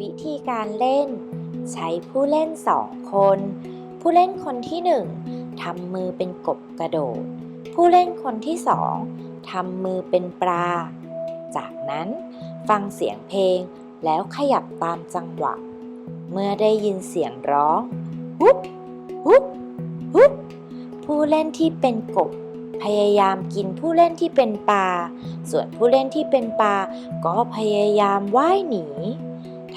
วิธีการเล่น ใช้ผู้เล่นสองคน ผู้เล่นคนที่หนึ่งทำมือเป็นกบกระโดด ผู้เล่นคนที่สองทำมือเป็นปลา จากนั้นฟังเสียงเพลงแล้วขยับตามจังหวะ เมื่อได้ยินเสียงร้องฮุบฮุบฮุบผู้เล่นที่เป็นกบ พยายามกินผู้เล่นที่เป็นปลา ส่วนผู้เล่นที่เป็นปลาก็พยายามว่ายหนี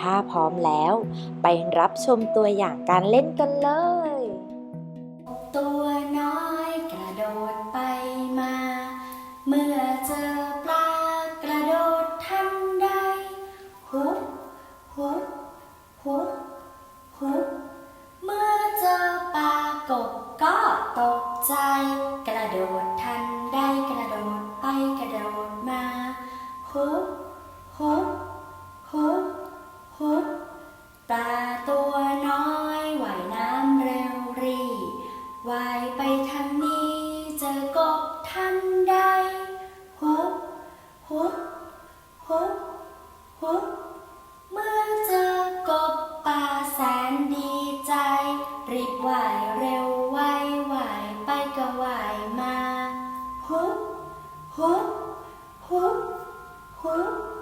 ถ้าพร้อมแล้ว ไปรับชมตัวอย่างการเล่นกันเลย ตัวน้อยกระโดดไปมา เมื่อเจอปลากระโดดทันใดฮุบฮุบฮุบฮุบเมื่อเจอปลากบก็ตกใจกระโดด ว่ายไปทางนี้เจอกบทันใดฮุบฮุบฮุบฮุบเมื่อเจอกบป่าแสนดีใจ รีบว่ายเร็วว่ายว่ายไปก็ว่ายมาฮุบฮุบฮุบฮุบ